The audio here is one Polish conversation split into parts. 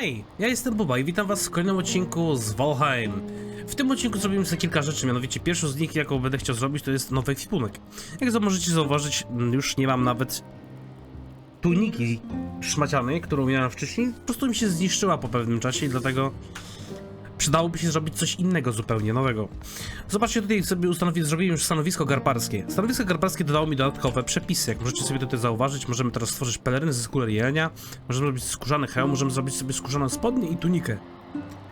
Hej, ja jestem Buba i witam was w kolejnym odcinku z Valheim. W tym odcinku zrobimy sobie kilka rzeczy, mianowicie pierwszą z nich, jaką będę chciał zrobić, to jest nowy ekwipunek. Jak za- możecie zauważyć, m, już nie mam nawet tuniki szmacianej, którą miałem wcześniej. Po prostu mi się zniszczyła po pewnym czasie i dlatego przydałoby się zrobić coś innego zupełnie nowego. Zobaczcie, tutaj sobie ustanowi, zrobiłem już stanowisko garbarskie. Stanowisko garbarskie dodało mi dodatkowe przepisy. Jak możecie sobie tutaj zauważyć, możemy teraz stworzyć peleryny ze skóry jelenia, możemy zrobić skórzany hełm, możemy zrobić sobie skórzane spodnie i tunikę.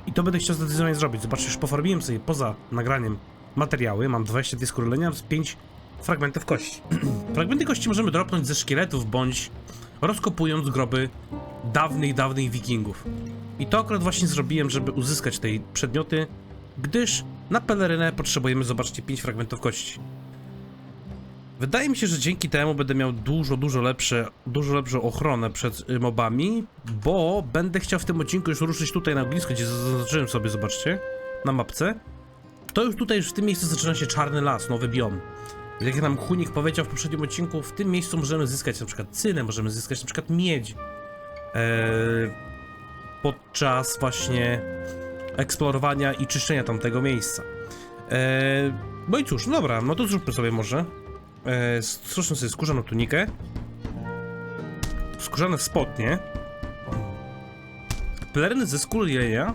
I to będę chciał zdecydowanie zrobić. Zobaczcie, już pofarbiłem sobie poza nagraniem materiały. Mam 22 skóry jelenia, 5 fragmentów kości. Fragmenty kości możemy dropnąć ze szkieletów, bądź rozkopując groby dawnych, dawnych wikingów. I to akurat właśnie zrobiłem, żeby uzyskać te przedmioty, gdyż na pelerynę potrzebujemy, zobaczcie, 5 fragmentów kości. Wydaje mi się, że dzięki temu będę miał dużo, dużo lepsze, dużo lepszą ochronę przed y, mobami, bo będę chciał w tym odcinku już ruszyć tutaj na ognisko, gdzie zaznaczyłem sobie, zobaczcie, na mapce. To już tutaj, już w tym miejscu zaczyna się czarny las, nowy biom. Jak nam Chunik powiedział w poprzednim odcinku, w tym miejscu możemy zyskać na przykład cynę, możemy zyskać na przykład miedź. Eee, podczas właśnie eksplorowania i czyszczenia tamtego miejsca. Eee, no i cóż, no dobra, no to zróbmy sobie może. Eee, stwórzmy sobie skórzaną tunikę. Skórzane spodnie. Peleryny ze skóry jelenia.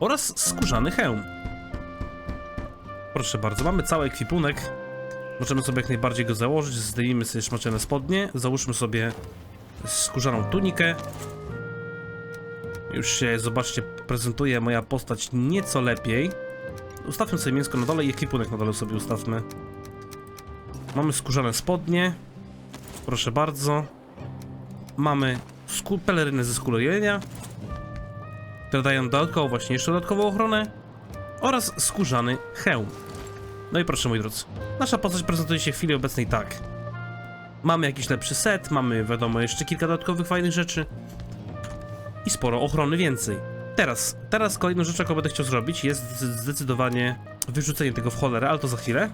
Oraz skórzany hełm. Proszę bardzo, mamy cały ekwipunek. Możemy sobie jak najbardziej go założyć. Zdejmijmy sobie szmaciane spodnie. Załóżmy sobie skórzaną tunikę. Już się, zobaczcie, prezentuje moja postać nieco lepiej. Ustawmy sobie mięsko na dole i ekwipunek na dole sobie ustawmy. Mamy skórzane spodnie. Proszę bardzo. Mamy peleryny ze skóry jelenia. Które dają dodatkowo właśnie jeszcze dodatkową ochronę. Oraz skórzany hełm. No i proszę moi drodzy. Nasza postać prezentuje się w chwili obecnej tak. Mamy jakiś lepszy set, mamy wiadomo jeszcze kilka dodatkowych fajnych rzeczy i sporo ochrony więcej. Teraz, teraz kolejną rzeczą, jaką będę chciał zrobić jest zdecydowanie wyrzucenie tego w cholerę, ale to za chwilę.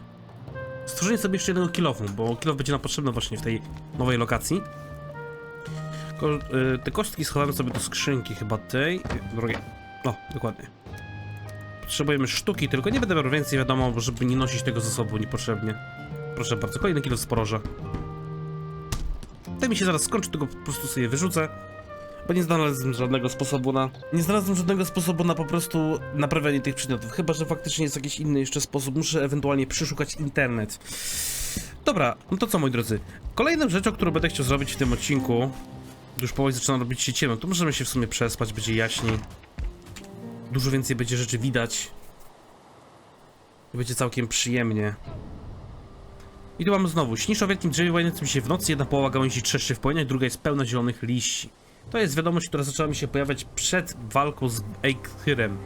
Stworzenie sobie jeszcze jednego kilofu, bo kilof będzie nam potrzebny właśnie w tej nowej lokacji. Ko y, te kostki schowamy sobie do skrzynki chyba tej. Drogie. O, dokładnie. Potrzebujemy sztuki, tylko nie będę brał więcej, wiadomo, żeby nie nosić tego ze sobą niepotrzebnie. Proszę bardzo, kolejny kilo z poroża. Ten mi się zaraz skończy, tylko po prostu sobie wyrzucę. Bo nie znalazłem żadnego sposobu na. Nie znalazłem żadnego sposobu na po prostu naprawianie tych przedmiotów. Chyba, że faktycznie jest jakiś inny jeszcze sposób. Muszę ewentualnie przeszukać internet. Dobra, no to co moi drodzy? Kolejną rzeczą, którą będę chciał zrobić w tym odcinku, już powoli zaczyna robić się ciemno, to możemy się w sumie przespać, będzie jaśniej. Dużo więcej będzie rzeczy widać. I będzie całkiem przyjemnie. I tu mamy znowu, śnisz o wielkim drzewie łaniącym się w nocy, jedna połowa gałęzi trzeszczy w płomieniach, druga jest pełna zielonych liści. To jest wiadomość, która zaczęła mi się pojawiać przed walką z Eiktyrem.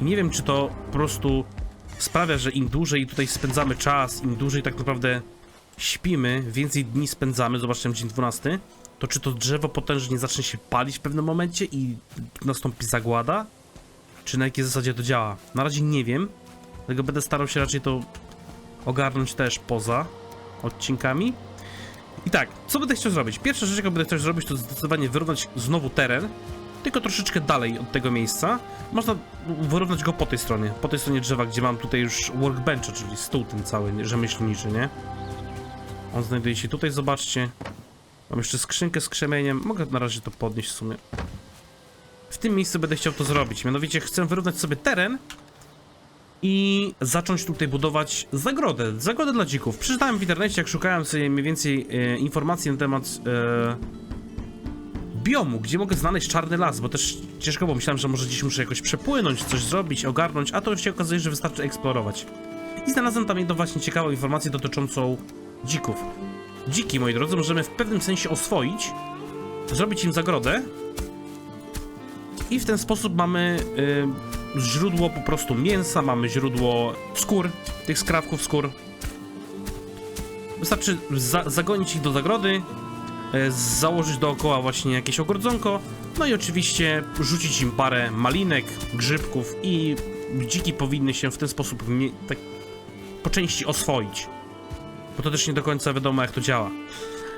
I nie wiem, czy to po prostu sprawia, że im dłużej tutaj spędzamy czas, im dłużej tak naprawdę śpimy, więcej dni spędzamy, zobaczcie dzień 12, to czy to drzewo potężnie zacznie się palić w pewnym momencie i nastąpi zagłada? Czy na jakiej zasadzie to działa? Na razie nie wiem, dlatego będę starał się raczej to ogarnąć też poza odcinkami. I tak, co będę chciał zrobić? Pierwsza rzecz, jaką będę chciał zrobić, to zdecydowanie wyrównać znowu teren, tylko troszeczkę dalej od tego miejsca. Można wyrównać go po tej stronie, po tej stronie drzewa, gdzie mam tutaj już workbench, czyli stół ten cały rzemieślniczy, nie? On znajduje się tutaj, zobaczcie. Mam jeszcze skrzynkę z krzemieniem, mogę na razie to podnieść w sumie. W tym miejscu będę chciał to zrobić, mianowicie chcę wyrównać sobie teren, i zacząć tutaj budować zagrodę, zagrodę dla dzików. Przeczytałem w internecie, jak szukałem sobie mniej więcej e, informacji na temat e, biomu, gdzie mogę znaleźć czarny las, bo też ciężko, bo myślałem, że może gdzieś muszę jakoś przepłynąć, coś zrobić, ogarnąć, a to się okazuje, że wystarczy eksplorować. I znalazłem tam jedną właśnie ciekawą informację dotyczącą dzików. Dziki, moi drodzy, możemy w pewnym sensie oswoić, zrobić im zagrodę i w ten sposób mamy y, źródło po prostu mięsa, mamy źródło skór, tych skrawków skór. Wystarczy za zagonić ich do zagrody, y, założyć dookoła właśnie jakieś ogrodzonko, no i oczywiście rzucić im parę malinek, grzybków i dziki powinny się w ten sposób tak po części oswoić. Bo to też nie do końca wiadomo jak to działa.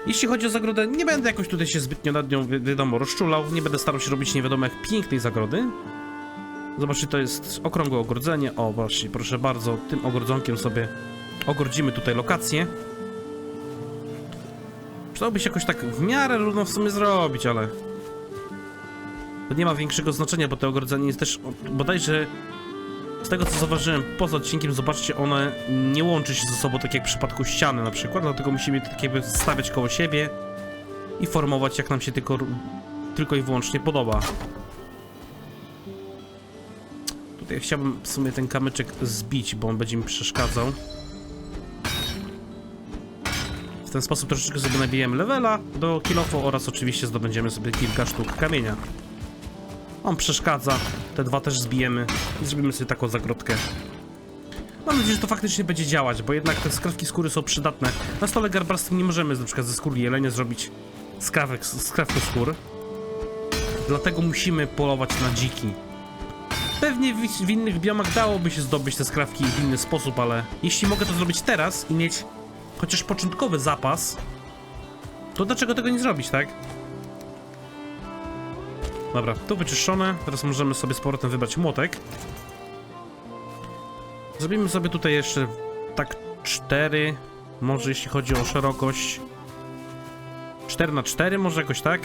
Jeśli chodzi o zagrodę, nie będę jakoś tutaj się zbytnio nad nią, wi wiadomo, rozczulał. Nie będę starał się robić nie wiadomo jak pięknej zagrody. Zobaczcie, to jest okrągłe ogrodzenie. O, właśnie, proszę bardzo, tym ogrodzonkiem sobie ogrodzimy tutaj lokację. Przydałoby się jakoś tak w miarę równo w sumie zrobić, ale... To nie ma większego znaczenia, bo to ogrodzenie jest też bodajże... Z tego co zauważyłem poza odcinkiem, zobaczcie, one nie łączy się ze sobą, tak jak w przypadku ściany na przykład, dlatego musimy tak jakby stawiać koło siebie i formować jak nam się tylko, tylko i wyłącznie podoba. Chciałbym w sumie ten kamyczek zbić, bo on będzie mi przeszkadzał. W ten sposób troszeczkę sobie nabijemy levela do kilofo oraz oczywiście zdobędziemy sobie kilka sztuk kamienia. On przeszkadza, te dwa też zbijemy i zrobimy sobie taką zagrodkę. Mam nadzieję, że to faktycznie będzie działać, bo jednak te skrawki skóry są przydatne. Na stole garbarstwem nie możemy na przykład ze skóry jelenia zrobić skrawek, skrawku skór. Dlatego musimy polować na dziki. Pewnie w, w innych biomach dałoby się zdobyć te skrawki w inny sposób, ale jeśli mogę to zrobić teraz i mieć chociaż początkowy zapas, to dlaczego tego nie zrobić, tak? Dobra, tu wyczyszczone. Teraz możemy sobie z powrotem wybrać młotek. Zrobimy sobie tutaj jeszcze tak 4, może jeśli chodzi o szerokość 4 na 4 może jakoś tak?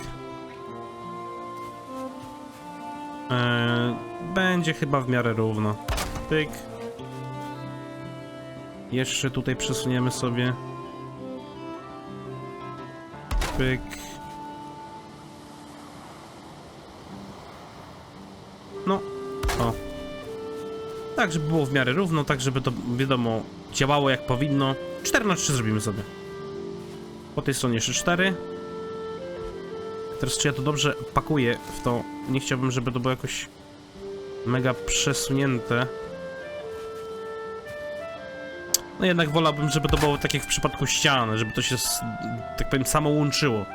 Eee, będzie chyba w miarę równo. Pyk. Jeszcze tutaj przesuniemy sobie. Pyk. No, o. Tak, żeby było w miarę równo, tak żeby to, wiadomo, działało jak powinno. 4 na 3 zrobimy sobie. Po tej stronie jeszcze 4. Teraz czy ja to dobrze pakuję w to? Nie chciałbym, żeby to było jakoś mega przesunięte. No jednak wolałbym, żeby to było tak jak w przypadku ściany, żeby to się, tak powiem, samo łączyło.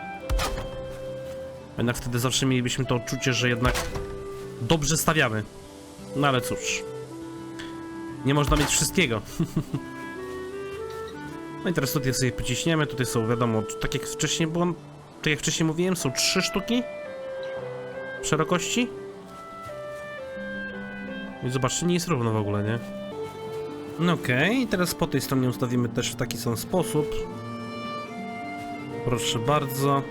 Jednak wtedy zawsze mielibyśmy to odczucie, że jednak dobrze stawiamy. No ale cóż. Nie można mieć wszystkiego. no i teraz tutaj sobie pociśniemy. Tutaj są, wiadomo, tak jak wcześniej było, tak jak wcześniej mówiłem, są trzy sztuki szerokości. I zobaczcie, nie jest równo w ogóle, nie? No okej, i teraz po tej stronie ustawimy też w taki sam sposób. Proszę bardzo.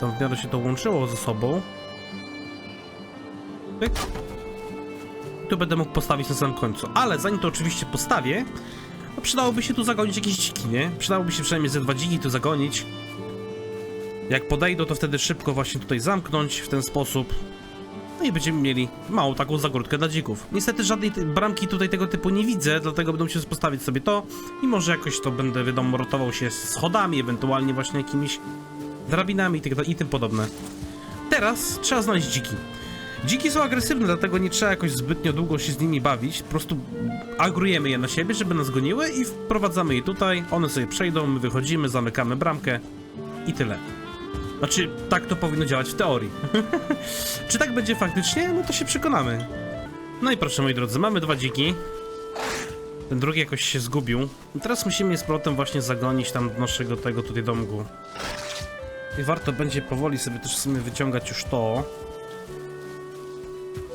Tam w miarę się to łączyło ze sobą. Pyk. Tu będę mógł postawić na samym końcu. Ale zanim to oczywiście postawię, to przydałoby się tu zagonić jakieś dziki, nie? Przydałoby się przynajmniej ze dwa dziki tu zagonić. Jak podejdą, to wtedy szybko właśnie tutaj zamknąć w ten sposób. No i będziemy mieli małą taką zagródkę dla dzików. Niestety żadnej bramki tutaj tego typu nie widzę, dlatego będę musiał postawić sobie to i może jakoś to będę, wiadomo, rotował się schodami, ewentualnie właśnie jakimiś drabinami i, tak, i tym podobne. Teraz trzeba znaleźć dziki. Dziki są agresywne, dlatego nie trzeba jakoś zbytnio długo się z nimi bawić. Po prostu agrujemy je na siebie, żeby nas goniły i wprowadzamy je tutaj. One sobie przejdą, my wychodzimy, zamykamy bramkę i tyle. Znaczy, tak to powinno działać w teorii. Czy tak będzie faktycznie? No to się przekonamy. No i proszę moi drodzy, mamy dwa dziki. Ten drugi jakoś się zgubił. Teraz musimy je z powrotem właśnie zagonić tam do naszego tego tutaj domku. I warto będzie powoli sobie też w sumie wyciągać już to.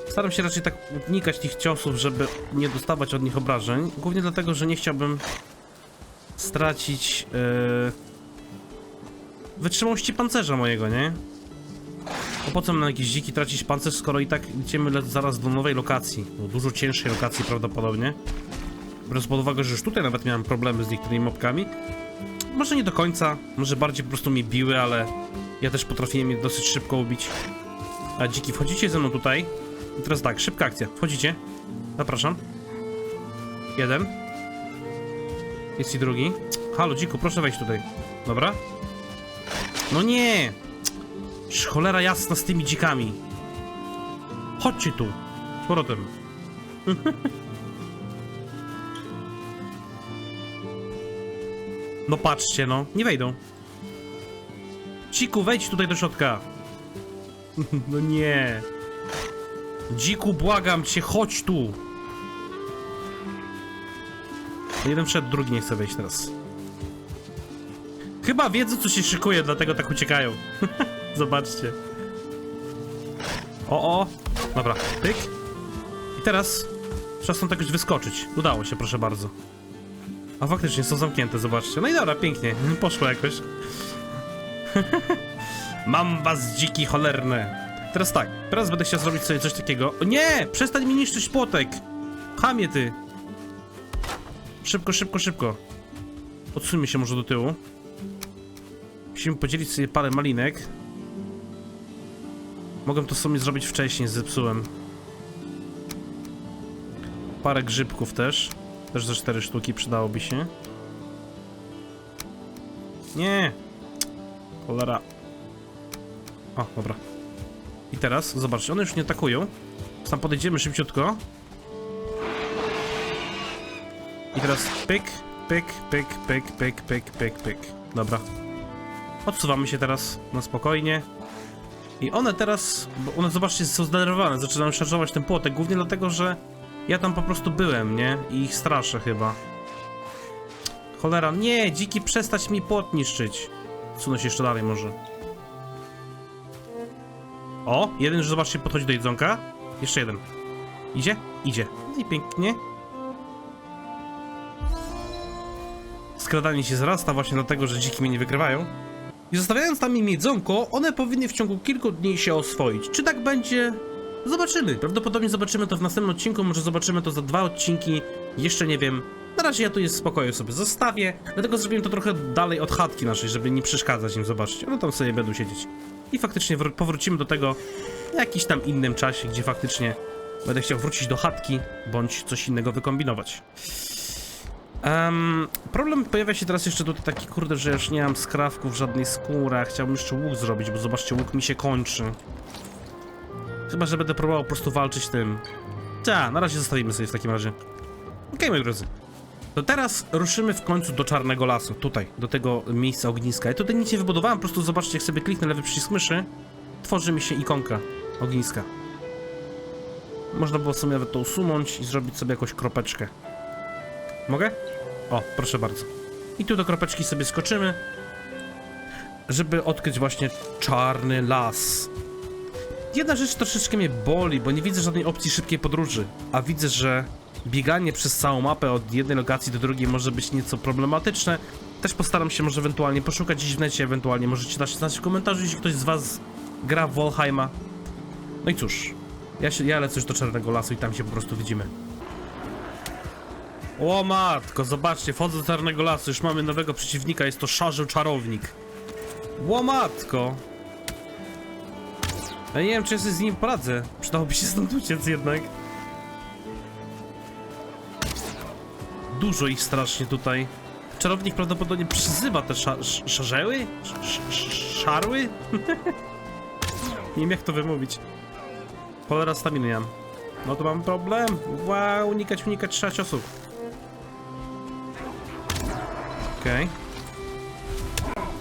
Staram się raczej tak unikać tych ciosów, żeby nie dostawać od nich obrażeń. Głównie dlatego, że nie chciałbym stracić yy, wytrzymałości pancerza mojego, nie? Bo po co na jakieś dziki tracić pancerz, skoro i tak idziemy zaraz do nowej lokacji. Do dużo cięższej lokacji prawdopodobnie. Biorąc pod uwagę, że już tutaj nawet miałem problemy z niektórymi mobkami. Może nie do końca, może bardziej po prostu mnie biły, ale ja też potrafiłem je dosyć szybko ubić. A dziki, wchodzicie ze mną tutaj. I teraz tak, szybka akcja. Wchodzicie. Zapraszam. Jeden. Jest i drugi. Halo, dziku, proszę wejść tutaj. Dobra. No nie! Cholera jasna z tymi dzikami. Chodźcie tu. Z powrotem. No patrzcie, no. Nie wejdą. Dziku, wejdź tutaj do środka. No nie. Dziku, błagam cię, chodź tu. Jeden wszedł, drugi nie chce wejść teraz. Chyba wiedzą, co się szykuje, dlatego tak uciekają. Zobaczcie. O, o. Dobra, pyk. I teraz trzeba stąd jakoś wyskoczyć. Udało się, proszę bardzo. A faktycznie są zamknięte, zobaczcie. No i dobra, pięknie. Poszło jakoś. Mam was dziki cholerne. Teraz tak, teraz będę chciał zrobić sobie coś takiego. O nie! Przestań mi niszczyć płotek! Chamie ty! Szybko, szybko, szybko. Odsuńmy się może do tyłu. Musimy podzielić sobie parę malinek. Mogę to sobie zrobić wcześniej, zepsułem. Parę grzybków też. Też ze cztery sztuki przydałoby się. Nie! Cholera. O, dobra. I teraz, zobaczcie, one już nie atakują. Tam podejdziemy szybciutko. I teraz pyk, pyk, pyk, pyk, pyk, pyk, pyk, pyk. Dobra. Odsuwamy się teraz na spokojnie. I one teraz, bo one zobaczcie, są zdenerwowane, zaczynają szarżować ten płotek, głównie dlatego, że ja tam po prostu byłem, nie? I ich straszę chyba. Cholera, nie, dziki, przestać mi płot niszczyć. Sunę się jeszcze dalej może. O, jeden już zobaczcie podchodzi do jedzonka. Jeszcze jeden. Idzie? Idzie. I pięknie. Skradanie się zrasta właśnie dlatego, że dziki mnie nie wygrywają. I zostawiając tam im jedzonko, one powinny w ciągu kilku dni się oswoić. Czy tak będzie? Zobaczymy. Prawdopodobnie zobaczymy to w następnym odcinku, może zobaczymy to za dwa odcinki. Jeszcze nie wiem. Na razie ja tu je w spokoju sobie zostawię, dlatego zrobiłem to trochę dalej od chatki naszej, żeby nie przeszkadzać im, zobaczcie. One tam sobie będą siedzieć. I faktycznie wr- powrócimy do tego w jakiś tam innym czasie, gdzie faktycznie będę chciał wrócić do chatki, bądź coś innego wykombinować. Em, problem pojawia się teraz jeszcze tutaj taki, kurde, że już nie mam skrawków, żadnej skóry, a chciałbym jeszcze łuk zrobić, bo zobaczcie, łuk mi się kończy. Chyba, że będę próbował po prostu walczyć tym. Ta, na razie zostawimy sobie w takim razie. Okej, moi drodzy. To teraz ruszymy w końcu do Czarnego Lasu, tutaj, do tego miejsca ogniska. Ja tutaj nic nie wybudowałem, po prostu zobaczcie, jak sobie kliknę lewy przycisk myszy, tworzy mi się ikonka ogniska. Można było sobie nawet to usunąć i zrobić sobie jakąś kropeczkę. Mogę? O, proszę bardzo. I tu do kropeczki sobie skoczymy, żeby odkryć właśnie Czarny Las. Jedna rzecz troszeczkę mnie boli, bo nie widzę żadnej opcji szybkiej podróży, a widzę, że bieganie przez całą mapę od jednej lokacji do drugiej może być nieco problematyczne. Też postaram się może ewentualnie poszukać gdzieś w necie, ewentualnie możecie dać znać w komentarzu, jeśli ktoś z was gra w Volheima. No i cóż, ja, się, ja lecę już do Czarnego Lasu i tam się po prostu widzimy. O matko, zobaczcie, wchodzę do Czarnego Lasu, już mamy nowego przeciwnika, jest to Szarzył Czarownik. O matko! Ja nie wiem, czy sobie z nim poradzę. Przydałoby się stąd uciec jednak. Dużo ich strasznie tutaj. Czarownik prawdopodobnie przyzywa te sza sz szarzeły? Sz sz szarły? nie wiem jak to wymówić. Cholera staminy mam. No to mam problem. Wow, unikać, unikać trzeba ciosów. Okej.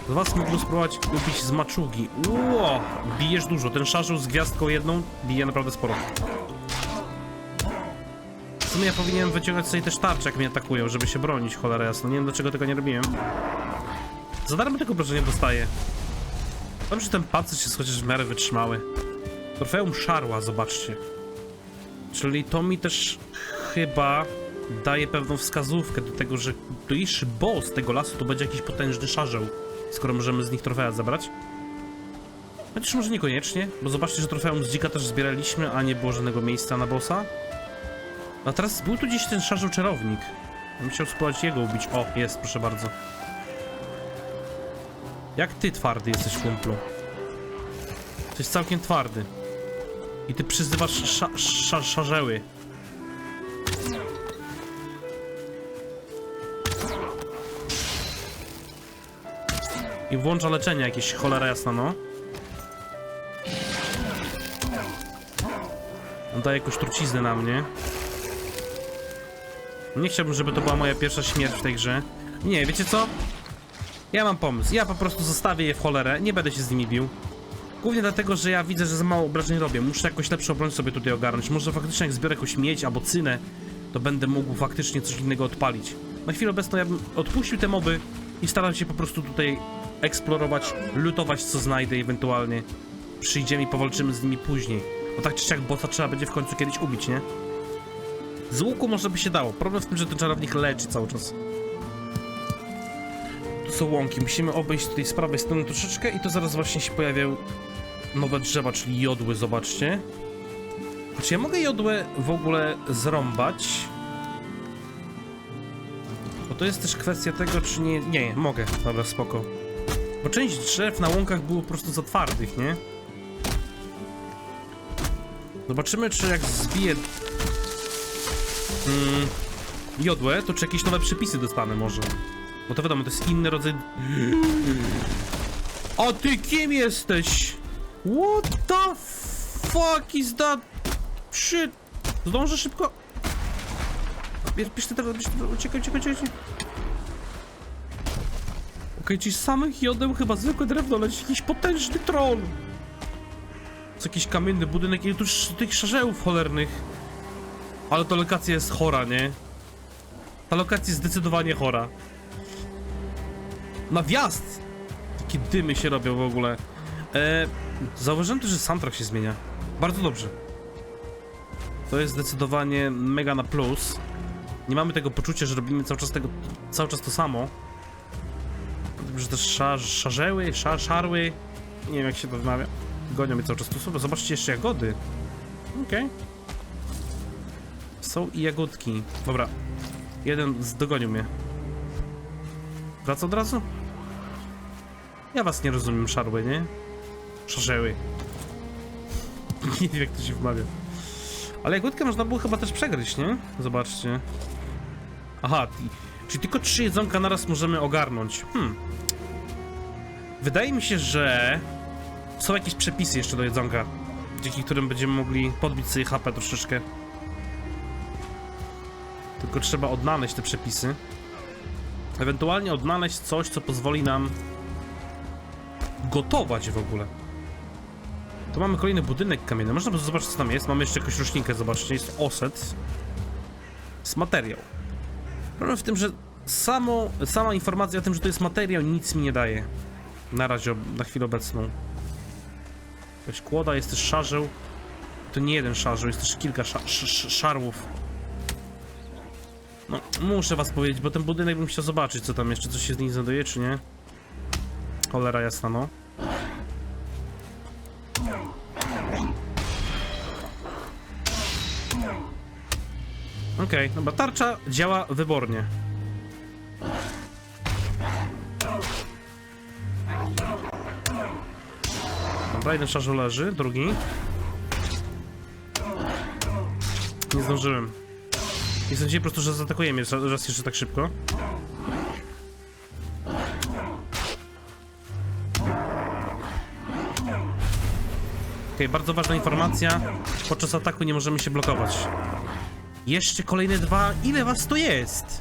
Z was mógłbym spróbować ubić z maczugi. Ło! Bijesz dużo. Ten szarzył z gwiazdką jedną bije naprawdę sporo. W sumie ja powinienem wyciągać sobie też tarcze, jak mnie atakują, żeby się bronić, cholera jasno. Nie wiem, dlaczego tego nie robiłem. Za darmo tego obrażenia dostaję. Dobrze, że ten pancerz jest chociaż w miarę wytrzymały. Trofeum szarła, zobaczcie. Czyli to mi też chyba daje pewną wskazówkę do tego, że bliższy boss tego lasu to będzie jakiś potężny szarzeł, skoro możemy z nich trofea zabrać. Chociaż może niekoniecznie, bo zobaczcie, że trofeum z dzika też zbieraliśmy, a nie było żadnego miejsca na bossa. A teraz był tu gdzieś ten szarzeł czarownik. Ja chciał spróbować jego ubić. O, jest, proszę bardzo. Jak ty twardy jesteś, kumplu? Jesteś całkiem twardy. I ty przyzywasz sza, sza, szarzeły. I włącza leczenie jakieś, cholera jasna, no. On daje jakąś truciznę na mnie. Nie chciałbym, żeby to była moja pierwsza śmierć w tej grze. Nie, wiecie co? Ja mam pomysł. Ja po prostu zostawię je w cholerę. Nie będę się z nimi bił. Głównie dlatego, że ja widzę, że za mało obrażeń robię. Muszę jakoś lepszą broń sobie tutaj ogarnąć. Może faktycznie jak zbiorę jakąś miedź albo cynę, to będę mógł faktycznie coś innego odpalić. Na chwilę obecną ja bym odpuścił te moby i staram się po prostu tutaj eksplorować, lutować co znajdę ewentualnie. Przyjdziemy i powalczymy z nimi później. Bo tak czy siak bossa trzeba będzie w końcu kiedyś ubić, nie? Z łuku może by się dało. Problem w tym, że ten czarownik leczy cały czas. Tu są łąki. Musimy obejść tutaj z prawej strony troszeczkę i to zaraz właśnie się pojawią nowe drzewa, czyli jodły, zobaczcie. Czy ja mogę jodłę w ogóle zrąbać? Bo to jest też kwestia tego, czy nie... Nie, mogę. Dobra, spoko. Bo część drzew na łąkach było po prostu za twardych, nie? Zobaczymy, czy jak zbiję mm, jodłę, to czy jakieś nowe przepisy dostanę może. Bo to wiadomo, to jest inny rodzaj... A ty kim jesteś? What the fuck is that? Shit! Zdążę szybko? Bierz, ty teraz, bierz ty teraz, uciekaj, uciekaj, uciekaj. Okej, czyli z samych jodeł chyba zwykłe drewno leci jakiś potężny troll. To jakiś kamienny budynek i tu tych szarzełów cholernych. Ale ta lokacja jest chora, nie? Ta lokacja jest zdecydowanie chora. Na wjazd! Takie dymy się robią w ogóle. E, zauważyłem też, że soundtrack się zmienia. Bardzo dobrze. To jest zdecydowanie mega na plus. Nie mamy tego poczucia, że robimy cały czas tego, cały czas to samo. Że też szar, szarzeły, szar, szarły. Nie wiem jak się to wymawia. Gonią mnie cały czas tu sobie. Zobaczcie jeszcze jagody. Okej. Są i jagódki. Dobra. Jeden dogonił mnie. Wraca od razu? Ja was nie rozumiem, szarły, nie? Szarzeły. Nie wiem jak to się wymawia. Ale jagódkę można było chyba też przegryźć, nie? Zobaczcie. Aha, czyli tylko trzy jedzonka naraz możemy ogarnąć. Hmm. Wydaje mi się, że są jakieś przepisy jeszcze do jedzonka, dzięki którym będziemy mogli podbić sobie HP troszeczkę. Tylko trzeba odnaleźć te przepisy. Ewentualnie odnaleźć coś, co pozwoli nam gotować w ogóle. Tu mamy kolejny budynek kamienny. Można zobaczyć, co tam jest. Mamy jeszcze jakąś roślinkę, zobaczcie. Jest oset. Jest materiał. Problem w tym, że samo, sama informacja o tym, że to jest materiał, nic mi nie daje. Na razie, na chwilę obecną. Jakaś kłoda, jest też szarzeł. To nie jeden szarzeł, jest też kilka sz sz szarłów. No, muszę was powiedzieć, bo ten budynek bym chciał zobaczyć, co tam jeszcze, coś się z nim znajduje, czy nie? Cholera jasna, no. Okej, dobra, tarcza działa wybornie. Dobra, jeden szarżu leży, drugi. Nie zdążyłem. Nie sądziłem po prostu, że zaatakujemy raz raz jeszcze tak szybko. Okej, bardzo ważna informacja. Podczas ataku nie możemy się blokować. Jeszcze kolejne dwa. Ile was to jest?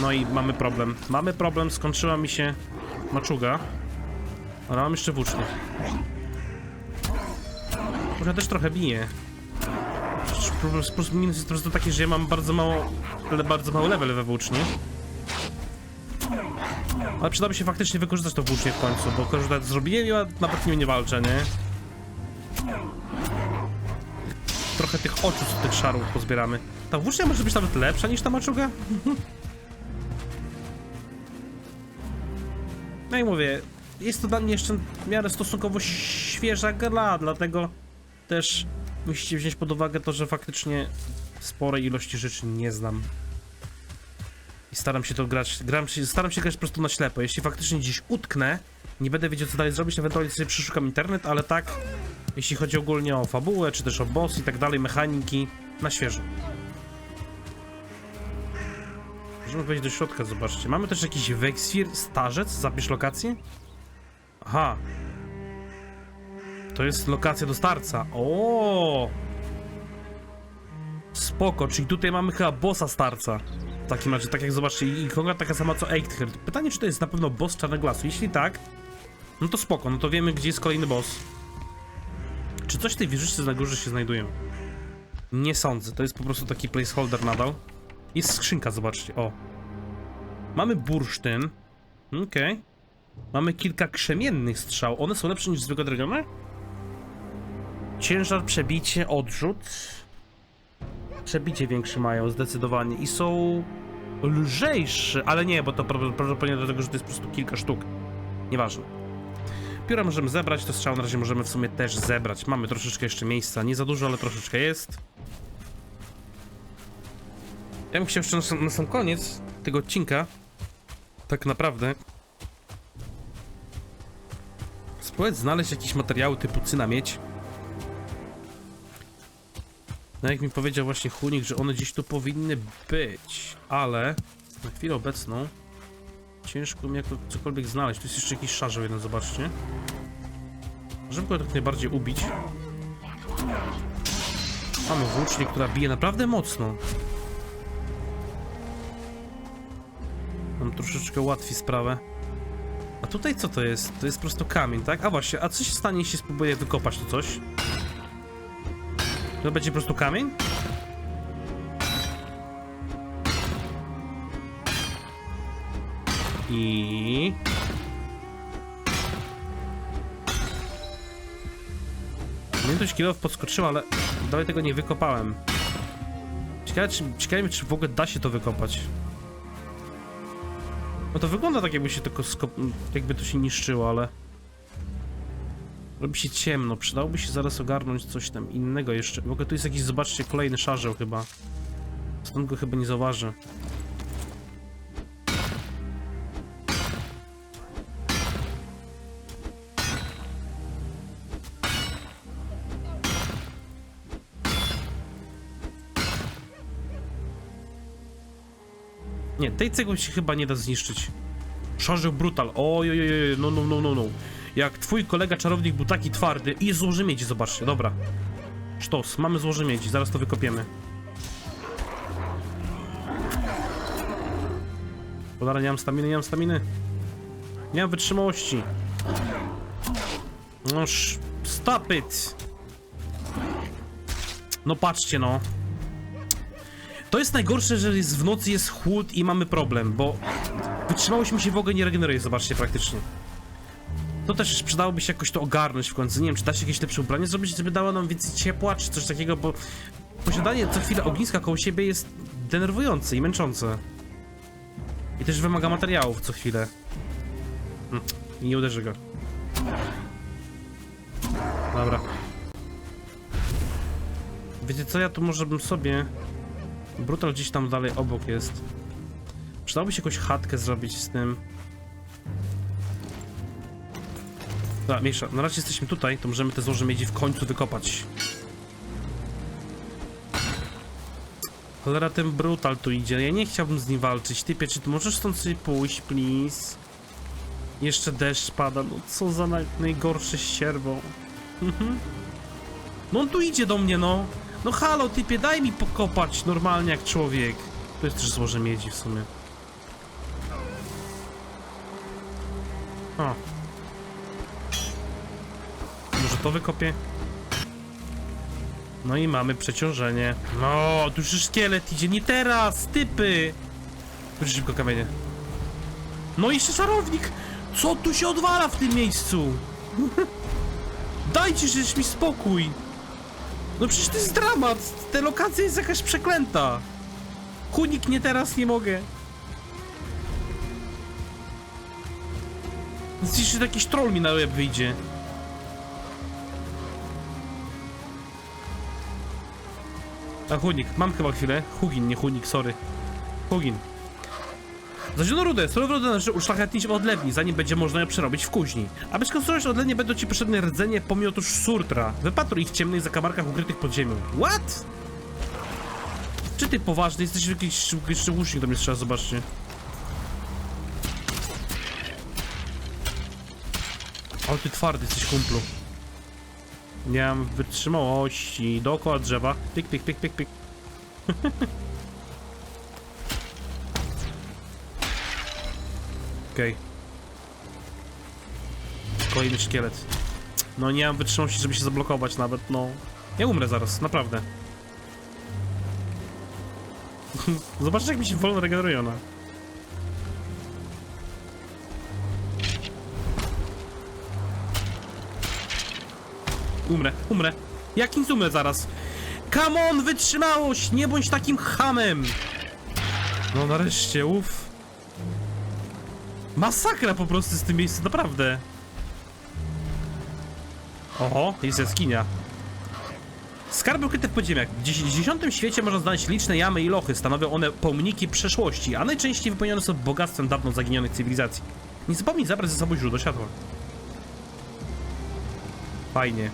No i mamy problem. Mamy problem, skończyła mi się maczuga. Ale mam jeszcze włócznie. Może też trochę bije. Problem z plus minus jest po prostu taki, że ja mam bardzo mało, bardzo mały level we włóczni. Ale przydałoby się faktycznie wykorzystać to włócznie w końcu, bo korzystać zrobiłem i ja nawet nim nie walczę, nie? Trochę tych oczu z tych szarów pozbieramy. Ta włócznia może być nawet lepsza niż ta maczuga? No i mówię, jest to dla mnie jeszcze w miarę stosunkowo świeża gra, dlatego też musicie wziąć pod uwagę to, że faktycznie sporej ilości rzeczy nie znam. I staram się to grać, gram się, staram się grać po prostu na ślepo. Jeśli faktycznie gdzieś utknę, nie będę wiedział co dalej zrobić, ewentualnie sobie przeszukam internet, ale tak, jeśli chodzi ogólnie o fabułę, czy też o boss i tak dalej, mechaniki, na świeżo. Możemy wejść do środka, zobaczcie. Mamy też jakiś Wexfir, starzec, zapisz lokację? Aha. To jest lokacja do starca. O! Spoko, czyli tutaj mamy chyba bossa starca. W takim razie, tak jak zobaczcie, i ikoga taka sama co Eichther. Pytanie, czy to jest na pewno boss czarnego lasu. Jeśli tak, no to spoko, no to wiemy, gdzie jest kolejny boss. Czy coś w tej wieżyczce na górze się znajduje? Nie sądzę, to jest po prostu taki placeholder nadal. Jest skrzynka, zobaczcie, o. Mamy bursztyn. Okej. Mamy kilka krzemiennych strzał. One są lepsze niż zwykłe dragony? Ciężar, przebicie, odrzut. Przebicie większe mają zdecydowanie i są lżejsze, ale nie, bo to pra- prawdopodobnie dlatego, że to jest po prostu kilka sztuk. Nieważne. Pióra możemy zebrać, to strzał na razie możemy w sumie też zebrać. Mamy troszeczkę jeszcze miejsca, nie za dużo, ale troszeczkę jest. Ja bym chciał jeszcze na sam, na sam koniec tego odcinka, tak naprawdę, spróbować znaleźć jakieś materiały typu cyna miedź. No jak mi powiedział właśnie Hunik, że one gdzieś tu powinny być, ale na chwilę obecną ciężko mi jako cokolwiek znaleźć. Tu jest jeszcze jakiś szarzeł jeden, zobaczcie. Żeby go tak najbardziej ubić. Mamy włócznię, która bije naprawdę mocno. Mam troszeczkę łatwiej sprawę. A tutaj co to jest? To jest po prostu kamień, tak? A właśnie, a co się stanie, jeśli spróbuję wykopać tu coś? To będzie po prostu kamień? I... Dość kilow podskoczyło, ale dalej tego nie wykopałem. Ciekawe, czy, ciekawe czy w ogóle da się to wykopać. No to wygląda tak, jakby się tylko jakby to się niszczyło, ale... Robi się ciemno, przydałoby się zaraz ogarnąć coś tam innego jeszcze. W ogóle tu jest jakiś, zobaczcie, kolejny szarzeł chyba. Stąd go chyba nie zauważę. Tej cegły się chyba nie da zniszczyć. Szarzeł brutal. Oj, oj, oj, no, no, no, no, no. Jak twój kolega czarownik był taki twardy i złoży miedzi, zobaczcie, dobra. Sztos, mamy złoże miedzi, zaraz to wykopiemy. Podara, nie mam staminy, nie mam staminy. Nie mam wytrzymałości. Noż, stop it. No patrzcie, no. To jest najgorsze, że jest w nocy jest chłód i mamy problem, bo wytrzymałość mi się w ogóle nie regeneruje, zobaczcie, praktycznie. To też przydałoby się jakoś to ogarnąć w końcu. Nie wiem, czy da się jakieś lepsze ubranie zrobić, żeby dało nam więcej ciepła, czy coś takiego, bo posiadanie co chwilę ogniska koło siebie jest denerwujące i męczące. I też wymaga materiałów co chwilę. Hm, nie uderzy go. Dobra. Wiecie co, ja tu może bym sobie... Brutal gdzieś tam dalej obok jest. Przydałoby się jakąś chatkę zrobić z tym. Dobra, mniejsza. Na razie jesteśmy tutaj, to możemy te złoże miedzi w końcu wykopać. Cholera, ten brutal tu idzie. Ja nie chciałbym z nim walczyć. Typie, czy ty możesz stąd sobie pójść, please? Jeszcze deszcz pada. No co za naj najgorsze ścierwo. Mhm. No on tu idzie do mnie, no. No halo, typie, daj mi pokopać normalnie jak człowiek. To jest też złoże miedzi w sumie. O. Może to wykopię? No i mamy przeciążenie. No, tu już szkielet idzie. Nie teraz, typy! Proszę szybko kamienie. No i jeszcze czarownik! Co tu się odwala w tym miejscu? Dajcie żeś mi spokój! No przecież to jest dramat! Ta lokacja jest jakaś przeklęta! Chunik nie teraz, nie mogę. Jeszcze jakiś troll mi na łeb wyjdzie. A Hunik, mam chyba chwilę. Hugin, nie Hunik, sorry. Hugin. Zadziono rudę, surową rudę należy uszlachetnić w odlewni, zanim będzie można ją przerobić w kuźni. Aby skonstruować odlewnię, będą ci potrzebne rdzenie pomiotu surtra. Wypatruj ich w ciemnych zakamarkach ukrytych pod ziemią. What? Czy ty poważny jesteś jakiś jeszcze łucznik do mnie strzela, zobaczcie. Ale ty twardy jesteś, kumplu. Nie mam wytrzymałości. Dookoła drzewa. Pik, pik, pik, pik, pik. Okej. Kolejny szkielet. No nie mam wytrzymałości, żeby się zablokować nawet, no. Ja umrę zaraz, naprawdę. Zobaczcie, jak mi się wolno regeneruje ona. Umrę, umrę. Jak nic umrę zaraz. Come on, wytrzymałość! Nie bądź takim hamem! No nareszcie, uff. Masakra po prostu z tym miejscem, naprawdę. Oho, jest jaskinia. Skarby ukryte w podziemiach. W dziesiątym świecie można znaleźć liczne jamy i lochy. Stanowią one pomniki przeszłości, a najczęściej wypełnione są bogactwem dawno zaginionych cywilizacji. Nie zapomnij zabrać ze sobą źródło światła. Fajnie.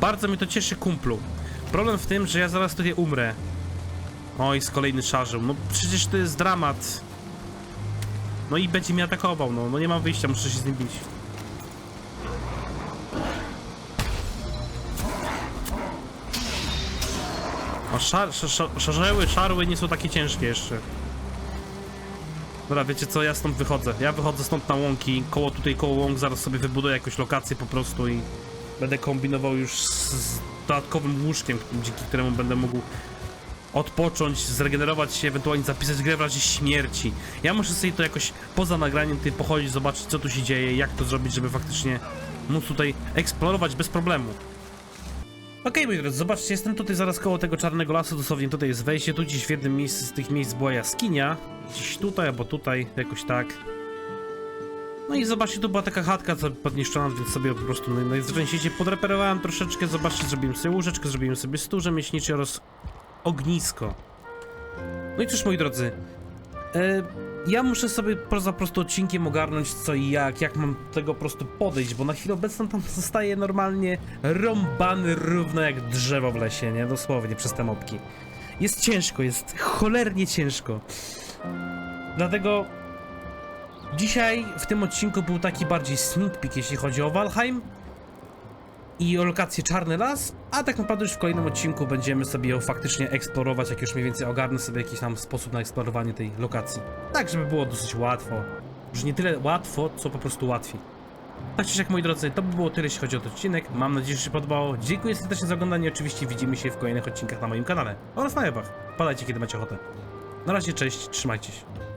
Bardzo mnie to cieszy, kumplu. Problem w tym, że ja zaraz tutaj umrę. Oj, z kolejny szarzył. No przecież to jest dramat. No i będzie mnie atakował, no. No nie mam wyjścia, muszę się z nim bić. O, szar, szar, szar, szarzeły, szarły nie są takie ciężkie jeszcze. Dobra, wiecie co, ja stąd wychodzę. Ja wychodzę stąd na łąki, koło tutaj, koło łąk, zaraz sobie wybuduję jakąś lokację po prostu i będę kombinował już z dodatkowym łóżkiem, dzięki któremu będę mógł odpocząć, zregenerować się, ewentualnie zapisać grę w razie śmierci. Ja muszę sobie to jakoś poza nagraniem tutaj pochodzić, zobaczyć co tu się dzieje, jak to zrobić, żeby faktycznie móc tutaj eksplorować bez problemu. Okej, moi drodzy, zobaczcie, jestem tutaj zaraz koło tego czarnego lasu, dosłownie tutaj jest wejście, tu gdzieś w jednym miejscu z tych miejsc była jaskinia, gdzieś tutaj albo tutaj, jakoś tak. No i zobaczcie, tu była taka chatka podniszczona, więc sobie po prostu no, najzwyczajniej w świecie podreperowałem troszeczkę, zobaczcie, zrobiłem sobie łóżeczkę, zrobiłem sobie stół rzemieślniczy oraz ognisko. No i cóż, moi drodzy, e, ja muszę sobie po prostu odcinkiem ogarnąć co i jak, jak mam do tego po prostu podejść, bo na chwilę obecną tam zostaje normalnie rąbany równo jak drzewo w lesie, nie? Dosłownie przez te mopki. Jest ciężko, jest cholernie ciężko. Dlatego dzisiaj w tym odcinku był taki bardziej sneak peek, jeśli chodzi o Valheim i o lokację Czarny Las, a tak naprawdę już w kolejnym odcinku będziemy sobie ją faktycznie eksplorować, jak już mniej więcej ogarnę sobie jakiś tam sposób na eksplorowanie tej lokacji. Tak, żeby było dosyć łatwo. Już nie tyle łatwo, co po prostu łatwiej. Tak czy siak, moi drodzy, to by było tyle, jeśli chodzi o ten odcinek. Mam nadzieję, że się podobało. Dziękuję serdecznie za oglądanie. Oczywiście widzimy się w kolejnych odcinkach na moim kanale oraz na Ewach. Padajcie, kiedy macie ochotę. Na razie, cześć, trzymajcie się.